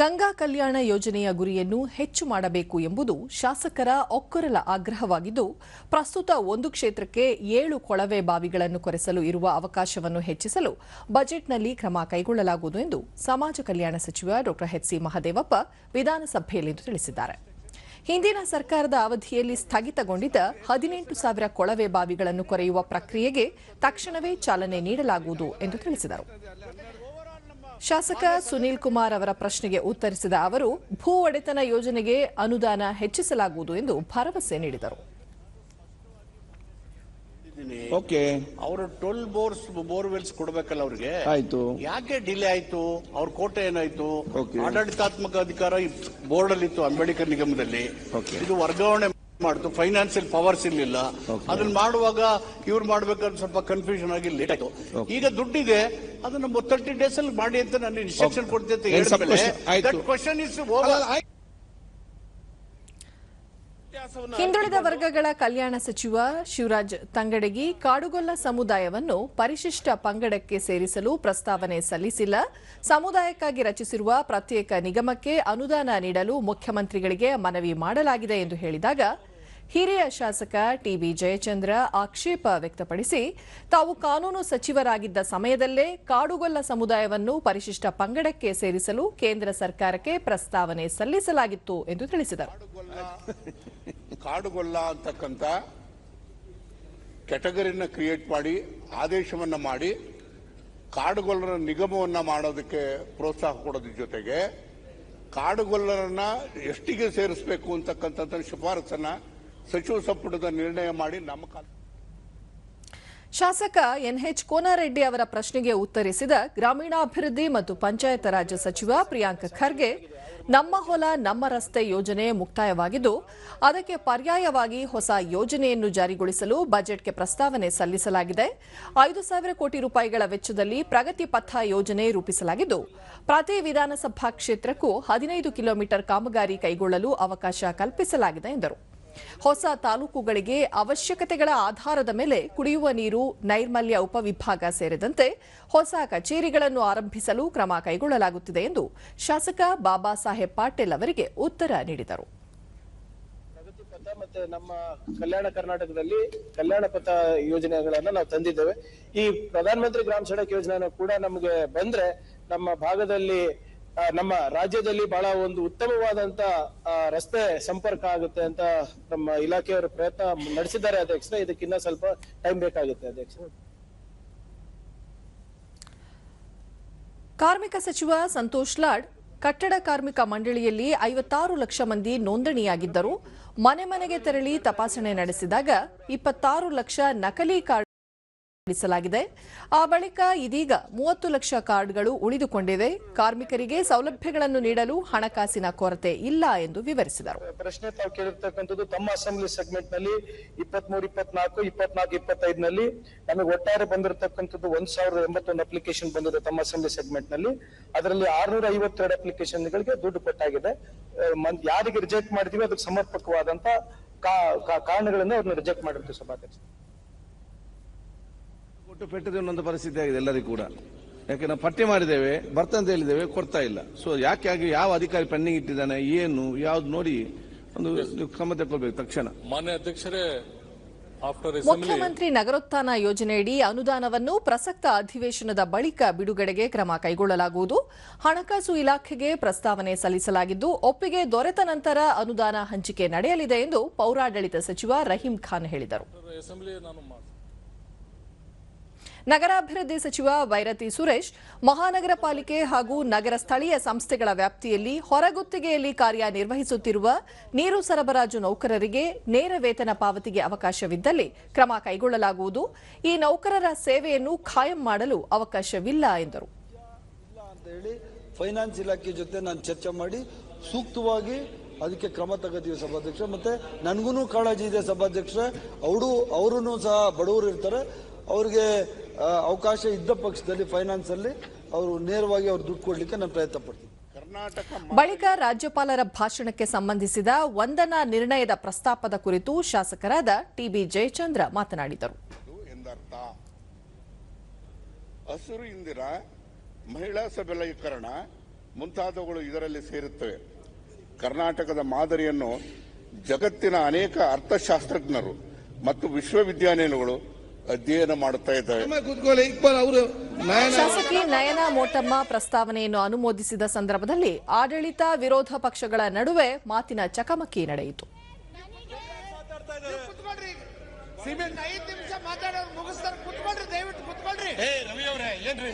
ಗಂಗಾ ಕಲ್ಯಾಣ ಯೋಜನೆಯ ಗುರಿಯನ್ನು ಹೆಚ್ಚು ಮಾಡಬೇಕು ಎಂಬುದು ಶಾಸಕರ ಒಕ್ಕೊರಲ ಆಗ್ರಹವಾಗಿದ್ದು, ಪ್ರಸ್ತುತ ಒಂದು ಕ್ಷೇತ್ರಕ್ಕೆ ಏಳು ಕೊಳವೆ ಬಾವಿಗಳನ್ನು ಕೊರೆಸಲು ಇರುವ ಅವಕಾಶವನ್ನು ಹೆಚ್ಚಿಸಲು ಬಜೆಟ್ನಲ್ಲಿ ಕ್ರಮ ಕೈಗೊಳ್ಳಲಾಗುವುದು ಎಂದು ಸಮಾಜ ಕಲ್ಯಾಣ ಸಚಿವ ಡಾ ಎಚ್ಸಿ ಮಹದೇವಪ್ಪ ವಿಧಾನಸಭೆಯಲ್ಲಿಂದು ತಿಳಿಸಿದ್ದಾರೆ. ಹಿಂದಿನ ಸರ್ಕಾರದ ಅವಧಿಯಲ್ಲಿ ಸ್ಥಗಿತಗೊಂಡಿದ್ದ ಹದಿನೆಂಟು ಸಾವಿರ ಕೊಳವೆ ಬಾವಿಗಳನ್ನು ಕೊರೆಯುವ ಪ್ರಕ್ರಿಯೆಗೆ ತಕ್ಷಣವೇ ಚಾಲನೆ ನೀಡಲಾಗುವುದು ಎಂದು ತಿಳಿಸಿದರು. ಶಾಸಕ ಸುನೀಲ್ ಕುಮಾರ್ ಅವರ ಪ್ರಶ್ನೆಗೆ ಉತ್ತರಿಸಿದ ಅವರು ಭೂ ಒಡೆತನ ಯೋಜನೆಗೆ ಅನುದಾನ ಹೆಚ್ಚಿಸಲಾಗುವುದು ಎಂದು ಭರವಸೆ ನೀಡಿದರು. ಓಕೆ. ಅವರು ಟ್ವೆಲ್ ಬೋರ್ಸ್ ಬೋರ್ವೆಲ್ಸ್ ಕೊಡ್ಬೇಕಲ್ಲ ಅವರಿಗೆ? ಆಯ್ತು. ಯಾಕೆ ಡಿಲೇ ಆಯ್ತು? ಅವ್ರ ಕೋಟೆ ಏನಾಯ್ತು. ಆಡಳಿತಾತ್ಮಕ ಅಧಿಕಾರ ಬೋರ್ಡ್ ಅಲ್ಲಿ ಇತ್ತು ಅಂಬೇಡ್ಕರ್ ನಿಗಮದಲ್ಲಿ. ಇದು ವರ್ಗಾವಣೆ ಮಾಡ್ತು ಫೈನಾನ್ಸಿಯಲ್ ಪವರ್ಸ್ ಇರ್ಲಿಲ್ಲ. ಅದನ್ನ ಮಾಡುವಾಗ ಇವ್ರು ಮಾಡ್ಬೇಕಾದ್ರೆ ಸ್ವಲ್ಪ ಕನ್ಫ್ಯೂಷನ್ ಆಗಿ ಲೇಟ್ ಆಯ್ತು. ಈಗ ದುಡ್ಡಿದೆ ಅದನ್ನ ತರ್ಟಿ ಡೇಸ್ ಅಲ್ಲಿ ಮಾಡಿ ಅಂತ ನಾನು ಇನ್ಸ್ಟ್ರಕ್ಷನ್. ಕೊಡ್ತೀನಿ ಅಂತ ಏನ್ ಹೇಳಿದ್ಮೇಲೆ question? ಆಯ್ತು. ಕ್ವಶನ್ ಇಸ್ ಹಿಂದುಳಿದ ವರ್ಗಗಳ ಕಲ್ಯಾಣ ಸಚಿವ ಶಿವರಾಜ್ ತಂಗಡಗಿ ಕಾಡುಗೊಲ್ಲ ಸಮುದಾಯವನ್ನು ಪರಿಶಿಷ್ಟ ಪಂಗಡಕ್ಕೆ ಸೇರಿಸಲು ಪ್ರಸ್ತಾವನೆ ಸಲ್ಲಿಸಿಲ್ಲ. ಸಮುದಾಯಕ್ಕಾಗಿ ರಚಿಸಿರುವ ಪ್ರತ್ಯೇಕ ನಿಗಮಕ್ಕೆ ಅನುದಾನ ನೀಡಲು ಮುಖ್ಯಮಂತ್ರಿಗಳಿಗೆ ಮನವಿ ಮಾಡಲಾಗಿದೆ ಎಂದು ಹೇಳಿದಾಗ ಹಿರಿಯ ಶಾಸಕ ಟಿಬಿ ಜಯಚಂದ್ರ ಆಕ್ಷೇಪ ವ್ಯಕ್ತಪಡಿಸಿ ತಾವು ಕಾನೂನು ಸಚಿವರಾಗಿದ್ದ ಸಮಯದಲ್ಲೇ ಕಾಡುಗೊಲ್ಲ ಸಮುದಾಯವನ್ನು ಪರಿಶಿಷ್ಟ ಪಂಗಡಕ್ಕೆ ಸೇರಿಸಲು ಕೇಂದ್ರ ಸರ್ಕಾರಕ್ಕೆ ಪ್ರಸ್ತಾವನೆ ಸಲ್ಲಿಸಲಾಗಿತ್ತು ಎಂದು ತಿಳಿಸಿದರು. ಕಾಡುಗೊಲ್ಲ ಅಂತಕ್ಕಂಥ ಕೆಟಗರಿನ ಕ್ರಿಯೇಟ್ ಮಾಡಿ, ಆದೇಶವನ್ನು ಮಾಡಿ, ಕಾಡುಗೊಲ್ಲರ ನಿಗಮವನ್ನು ಮಾಡೋದಕ್ಕೆ ಪ್ರೋತ್ಸಾಹ ಕೊಡೋದ್ರ ಜೊತೆಗೆ ಕಾಡುಗೊಲ್ಲರನ್ನ ಎಷ್ಟಿಗೆ ಸೇರಿಸಬೇಕು ಅಂತಕ್ಕಂಥ ಶಿಫಾರಸನ್ನ ಸಚಿವ ಸಂಪುಟದ ನಿರ್ಣಯ ಮಾಡಿ, ನಮ್ಮ ಶಾಸಕ ಎನ್ಎಚ್ ಕೋನಾರೆಡ್ಡಿ ಅವರ ಪ್ರಶ್ನೆಗೆ ಉತ್ತರಿಸಿದ ಗ್ರಾಮೀಣಾಭಿವೃದ್ಧಿ ಮತ್ತು ಪಂಚಾಯತ್ ರಾಜ್ ಸಚಿವ ಪ್ರಿಯಾಂಕ್ ಖರ್ಗೆ, ನಮ್ಮ ಹೊಲ, ನಮ್ಮ ರಸ್ತೆ ಯೋಜನೆ ಮುಕ್ತಾಯವಾಗಿದ್ದು, ಅದಕ್ಕೆ ಪರ್ಯಾಯವಾಗಿ ಹೊಸ ಯೋಜನೆಯನ್ನು ಜಾರಿಗೊಳಿಸಲು ಬಜೆಟ್ಗೆ ಪ್ರಸ್ತಾವನೆ ಸಲ್ಲಿಸಲಾಗಿದೆ. ಐದು ಸಾವಿರ ಕೋಟಿ ರೂಪಾಯಿಗಳ ವೆಚ್ಚದಲ್ಲಿ ಪ್ರಗತಿ ಪಥ ಯೋಜನೆ ರೂಪಿಸಲಾಗಿದ್ದು, ಪ್ರತಿ ವಿಧಾನಸಭಾ ಕ್ಷೇತ್ರಕ್ಕೂ ಹದಿನೈದು ಕಿಲೋಮೀಟರ್ ಕಾಮಗಾರಿ ಕೈಗೊಳ್ಳಲು ಅವಕಾಶ ಕಲ್ಪಿಸಲಾಗಿದೆ ಎಂದರು. ಹೊಸ ತಾಲೂಕುಗಳಿಗೆ ಅವಶ್ಯಕತೆಗಳ ಆಧಾರದ ಮೇಲೆ ಕುಡಿಯುವ ನೀರು, ನೈರ್ಮಲ್ಯ ಉಪವಿಭಾಗ ಸೇರಿದಂತೆ ಹೊಸ ಕಚೇರಿಗಳನ್ನು ಆರಂಭಿಸಲು ಕ್ರಮ ಕೈಗೊಳ್ಳಲಾಗುತ್ತಿದೆ ಎಂದು ಶಾಸಕ ಬಾಬಾ ಸಾಹೇಬ್ ಪಾಟೀಲ್ ಅವರಿಗೆ ಉತ್ತರ ನೀಡಿದರು. ಮತ್ತೆ ನಮ್ಮ ಕಲ್ಯಾಣ ಕರ್ನಾಟಕದಲ್ಲಿ ಕಲ್ಯಾಣ ಪಥ ಯೋಜನೆಗಳನ್ನ ನಾವು ತಂದಿದ್ದೇವೆ. ಈ ಪ್ರಧಾನ ಮಂತ್ರಿ ಗ್ರಾಮ ಸಡಕ್ ಯೋಜನೆ ಕೂಡ ನಮಗೆ ಬಂದ್ರೆ ನಮ್ಮ ಭಾಗದಲ್ಲಿ ನಮ್ಮ ರಾಜ್ಯದಲ್ಲಿ ಬಹಳ ಒಂದು ಉತ್ತಮವಾದಂತ ರಸ್ತೆ ಸಂಪರ್ಕ ಆಗುತ್ತೆ ಅಂತ ನಮ್ಮ ಇಲಾಖೆಯವರು ಪ್ರಯತ್ನ ನಡೆಸಿದ್ದಾರೆ ಅಧ್ಯಕ್ಷ. ಇದಕ್ಕಿನ್ನ ಸ್ವಲ್ಪ ಟೈಮ್ ಬೇಕಾಗುತ್ತೆ ಅಧ್ಯಕ್ಷ. ಕಾರ್ಮಿಕ ಸಚಿವ ಸಂತೋಷ್ ಲಾಡ್, ಕಟ್ಟಡ ಕಾರ್ಮಿಕ ಮಂಡಳಿಯಲ್ಲಿ ಐವತ್ತಾರು ಲಕ್ಷ ಮಂದಿ ನೋಂದಣಿಯಾಗಿದ್ದರು. ಮನೆ ಮನೆಗೆ ತೆರಳಿ ತಪಾಸಣೆ ನಡೆಸಿದಾಗ ಇಪ್ಪತ್ತಾರು ಲಕ್ಷ ನಕಲಿ ಕಾರ್ಡ್ ನಡೆಸಲಾಗಿದೆ ಆ ಬಳಿಕ ಇದೀಗ ಮೂವತ್ತು ಲಕ್ಷ ಕಾರ್ಡ್ಗಳು ಉಳಿದುಕೊಂಡಿವೆ. ಕಾರ್ಮಿಕರಿಗೆ ಸೌಲಭ್ಯಗಳನ್ನು ನೀಡಲು ಹಣಕಾಸಿನ ಕೊರತೆ ಇಲ್ಲ ಎಂದು ವಿವರಿಸಿದರು. ಪ್ರಶ್ನೆ ತಾವು ಕೇಳಿರ್ತಕ್ಕಂಥದ್ದು ತಮ್ಮ ಅಸೆಂಬ್ಲಿ ಸೆಗ್ಮೆಂಟ್ನಲ್ಲಿ ಇಪ್ಪತ್ಮೂರು, ಇಪ್ಪತ್ನಾಲ್ಕು ಇಪ್ಪತ್ನಾಲ್ಕು, ಇಪ್ಪತ್ತೈದನಲ್ಲಿ ನಮಗೆ ಒಟ್ಟಾರೆ ಬಂದಿರತಕ್ಕಂಥದ್ದು ಒಂದ್ ಸಾವಿರದ ಎಂಬತ್ತೊಂದು ಅಪ್ಲಿಕೇಶನ್ ಬಂದಿದೆ ತಮ್ಮ ಅಸೆಂಬ್ಲಿ ಸೆಗ್ಮೆಂಟ್ನಲ್ಲಿ ಅದರಲ್ಲಿ ಆರ್ನೂರ ಐವತ್ತೆರಡು ಅಪ್ಲಿಕೇಶನ್ ಗಳಿಗೆ ದುಡ್ಡು ಕೊಟ್ಟಾಗಿದೆ ಯಾರಿಗೆ ರಿಜೆಕ್ಟ್ ಮಾಡಿದೀವಿ ಅದಕ್ಕೆ ಸಮರ್ಪಕವಾದಂತ ಕಾ- ಕಾ- ಅವ್ರನ್ನ ರಿಜೆಕ್ಟ್ ಮಾಡಿರ್ತೀವಿ ಸಭಾಧ್ಯಕ್ಷ ಕೊಟ್ಟು ಪೆಟ್ಟದೇ ಒಂದೊಂದು ಪರಿಸ್ಥಿತಿ ಆಗಿದೆ ಎಲ್ಲರಿಗೂ ಕೂಡ. ಯಾಕೆ ನಾವು ಪಟ್ಟಿ ಮಾಡಿದ್ದೇವೆ ಬರ್ತಂತ ಹೇಳಿದ್ದೇವೆ ಕೊಡ್ತಾ ಇಲ್ಲ. ಸೊ ಯಾಕೆ ಆಗಿ ಯಾವ ಅಧಿಕಾರಿ ಪೆಂಡಿಂಗ್ ಇಟ್ಟಿದ್ದಾನೆ ಏನು ಯಾವ್ದು ನೋಡಿ ಒಂದು ನೀವು ಕ್ರಮ ತಗೊಳ್ಬೇಕು ತಕ್ಷಣ. ಮಾನ್ಯ ಅಧ್ಯಕ್ಷರೇ ಆಫ್ಟರ್ ಅಸೆಂಬ್ಲಿ ಮುಖ್ಯಮಂತ್ರಿ ನಗರೋತ್ಥಾನ ಯೋಜನೆಯಡಿ ಅನುದಾನವನ್ನು ಪ್ರಸಕ್ತ ಅಧಿವೇಶನದ ಬಳಿಕ ಬಿಡುಗಡೆಗೆ ಕ್ರಮ ಕೈಗೊಳ್ಳಲಾಗುವುದು. ಹಣಕಾಸು ಇಲಾಖೆಗೆ ಪ್ರಸ್ತಾವನೆ ಸಲ್ಲಿಸಲಾಗಿದ್ದು ಒಪ್ಪಿಗೆ ದೊರೆತ ನಂತರ ಅನುದಾನ ಹಂಚಿಕೆ ನಡೆಯಲಿದೆ ಎಂದು ಪೌರಾಡಳಿತ ಸಚಿವ ರಹೀಂ ಖಾನ್ ಹೇಳಿದರು. ನಗರಾಭಿವೃದ್ಧಿ ಸಚಿವ ವೈರತಿ ಸುರೇಶ್ ಮಹಾನಗರ ಪಾಲಿಕೆ ಹಾಗೂ ನಗರ ಸ್ಥಳೀಯ ಸಂಸ್ಥೆಗಳ ವ್ಯಾಪ್ತಿಯಲ್ಲಿ ಹೊರಗುತ್ತಿಗೆಯಲ್ಲಿ ಕಾರ್ಯನಿರ್ವಹಿಸುತ್ತಿರುವ ನೀರು ಸರಬರಾಜು ನೌಕರರಿಗೆ ನೇರ ವೇತನ ಪಾವತಿಗೆ ಅವಕಾಶವಿದ್ದಲ್ಲಿ ಕ್ರಮ ಕೈಗೊಳ್ಳಲಾಗುವುದು. ಈ ನೌಕರರ ಸೇವೆಯನ್ನು ಖಾಯಂ ಮಾಡಲು ಅವಕಾಶವಿಲ್ಲ ಎಂದರು. ಫೈನಾನ್ಸ್ ಇಲಾಖೆ ಜೊತೆ ನಾನು ಚರ್ಚೆ ಮಾಡಿ ಸೂಕ್ತವಾಗಿ ಅದಕ್ಕೆ ಕ್ರಮ ತಗೋತೀವಿ ಸಭಾಧ್ಯಕ್ಷ ಮತ್ತೆ ನನಗೂ ಕಾಳಜಿ ಇದೆ ಸಭಾಧ್ಯಕ್ಷ ಅವರು ಅವರು ಸಹ ಬಡವರು ಇರ್ತಾರೆ. ಅವ್ರಿಗೆ ಅವಕಾಶ ಇದ್ದ ಪಕ್ಷದಲ್ಲಿ ಫೈನಾನ್ಸ್ ಅಲ್ಲಿ ಅವರು ನೇರವಾಗಿ ಅವ್ರು ದುಡ್ಡು ಕೊಡ್ಲಿಕ್ಕೆ ನಾನು ಪ್ರಯತ್ನ ಪಡ್ತೀನಿ. ಕರ್ನಾಟಕ ಬಳಿಕ ರಾಜ್ಯಪಾಲರ ಭಾಷಣಕ್ಕೆ ಸಂಬಂಧಿಸಿದ ವಂದನಾ ನಿರ್ಣಯದ ಪ್ರಸ್ತಾಪದ ಕುರಿತು ಶಾಸಕರಾದ ಟಿಬಿ ಜಯಚಂದ್ರ ಮಾತನಾಡಿದರು. ಎಂದರ್ಥ. ಹಸಿರು ಇಂದಿರ ಮಹಿಳಾ ಸಬಲೀಕರಣ ಮುಂತಾದವುಗಳು ಇದರಲ್ಲಿ ಸೇರುತ್ತವೆ. ಕರ್ನಾಟಕದ ಮಾದರಿಯನ್ನು ಜಗತ್ತಿನ ಅನೇಕ ಅರ್ಥಶಾಸ್ತ್ರಜ್ಞರು ಮತ್ತು ವಿಶ್ವವಿದ್ಯಾನಿಲಯಗಳು ಅಧ್ಯಯನ ಮಾಡುತ್ತಾ ಇದ್ದಾರೆ. ಅವರು ಶಾಸಕಿ ನಯನ ಮೋಟಮ್ಮ ಪ್ರಸ್ತಾವನೆಯನ್ನು ಅನುಮೋದಿಸಿದ ಸಂದರ್ಭದಲ್ಲಿ ಆಡಳಿತ ವಿರೋಧ ಪಕ್ಷಗಳ ನಡುವೆ ಮಾತಿನ ಚಕಮಕಿ ನಡೆಯಿತು. ಸಿಮೆಂಟ್ ಐದ್ ನಿಮಿಷ ಮಾತಾಡೋದು ಮುಗಿಸ್ತಾರೆ. ಕುತ್ಕೊಳ್ರಿ ದಯವಿಟ್ಟು ಕುತ್ಕೊಳ್ರಿ.